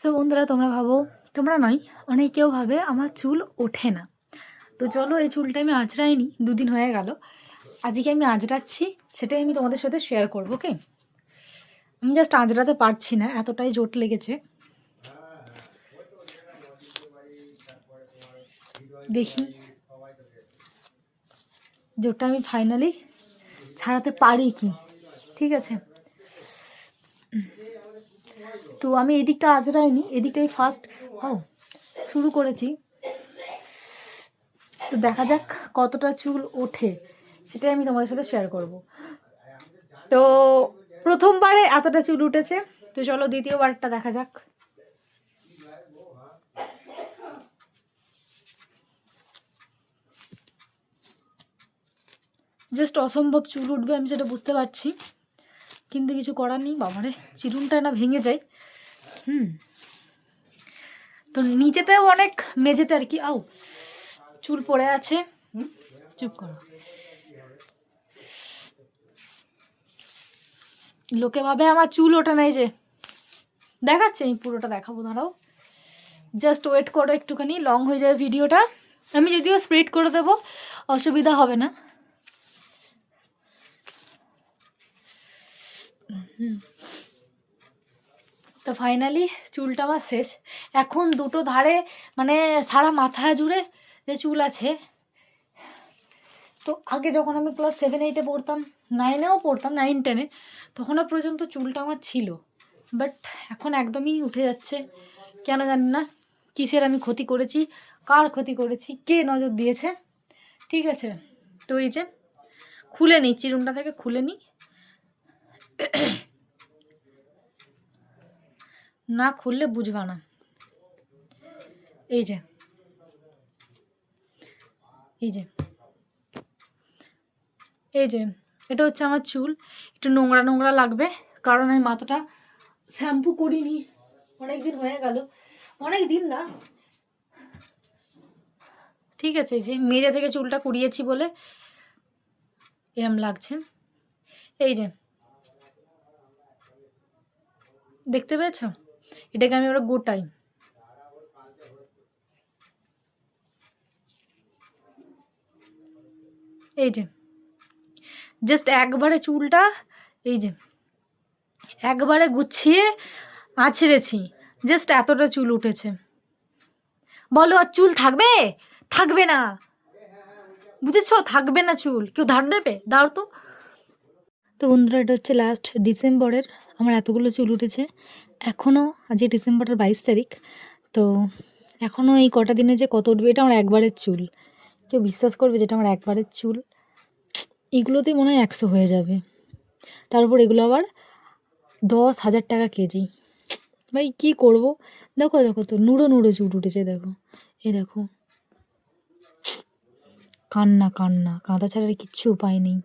So বন্ধুরা, তোমরা ভাবো, তোমরা নয়, অনেকেও ভাবে আমার চুল ওঠে না। তো চলো এই চুলটা আমি আঁচড়াইনি, দুদিন হয়ে গেল। আজকে আমি আঁচড়াচ্ছি, সেটাই আমি তোমাদের সাথে শেয়ার করব ওকে আমি জাস্ট আঁচড়াতে পারছি না, এতটাই জোট লেগেছে। দেখি। জোটটা আমি ফাইনালি ছাড়াতে পারি কি? ঠিক আছে? তো আমি এদিকটা আজ আজরাইনি এদিকটাই ফার্স্ট ও শুরু করেছি। তো দেখা যাক কতটা চুল ওঠে সেটাই আমি তোমাদের সাথে শেয়ার করব। তো প্রথমবারে এতটা চুল উঠেছে তো চলো দ্বিতীয়বারটা দেখা যাক। জাস্ট অসম্ভব চুল উঠবে আমি সেটা বুঝতে পারছি। কিন্তু কিছু করার নেই, বাবারে, চিরুনটা না ভেঙে যায়। হুম। তো নিচেতেও অনেক মেঝেতে আর কি আও চুল পড়ে আছে। চুপ করো। লোকে ভাবে আমার চুল ওটা নাই যে। দেখাচ্ছে, আমি পুরোটা দেখাবো দাঁড়াও জাস্ট ওয়েট করো একটুখানি, লং হয়ে যাবে ভিডিওটা। আমি যদিও স্প্রেড করে দেবো, অসুবিধা হবে না। তো ফাইনালি চুলটা আমার শেষ। এখন দুটো ধারে মানে সারা মাথা জুড়ে যে চুল আছে, তো আগে যখন আমি ক্লাস সেভেন এইটে পড়তাম নাইনেও পড়তাম নাইন টেনে তখনও পর্যন্ত চুলটা আমার ছিল। বাট এখন একদমই উঠে যাচ্ছে। কেন জানি না, কিসের আমি ক্ষতি করেছি, কার ক্ষতি করেছি, কে নজর দিয়েছে, ঠিক আছে? তো এই যে, খুলে নিই, চিরুনটা থেকে খুলে নিই। না খুললে বুঝবা না। এই যে। এই যে। এই যে, এটা হচ্ছে আমার চুল। একটু নোংরা নোংরা লাগবে, কারণ আমি মাথাটা শ্যাম্পু করিনি। অনেক দিন হয়ে গেল। অনেক দিন না। ঠিক আছে, এই যে মেজে থেকে চুলটা কুড়িয়েছি বলে এরম লাগছে। এই যে। দেখতে পেয়েছ? এটাকে আমি ওরা গোটাই এই যে জাস্ট একবারে চুলটা, এই যে, একবারে গুছিয়ে আছড়েছি জাস্ট এতটা চুল উঠেছে। বলো, আর চুল থাকবে? থাকবে না। বুঝেছ? থাকবে না চুল। কেউ ধার দেবে? দাও তো। তো বন্ধুরা, এটা হচ্ছে লাস্ট ডিসেম্বরের, আমার এতগুলো চুল উঠেছে। এখনও আজকে ডিসেম্বরের বাইশ তারিখ, তো এখনও এই কটা দিনে যে কত উঠবে, এটা আমার একবারের চুল। কেউ বিশ্বাস করবে যেটা আমার একবারের চুল? এগুলোতেই মনে হয় একশো হয়ে যাবে। তার উপর এগুলো আবার দশ হাজার টাকা কেজি। ভাই, কী করব? দেখো দেখো তো, নুড়ো নুড়ো চুল উঠেছে, দেখো। এ দেখো। কান্না কান্না, কাঁদা ছাড়া কিচ্ছু উপায় নেই।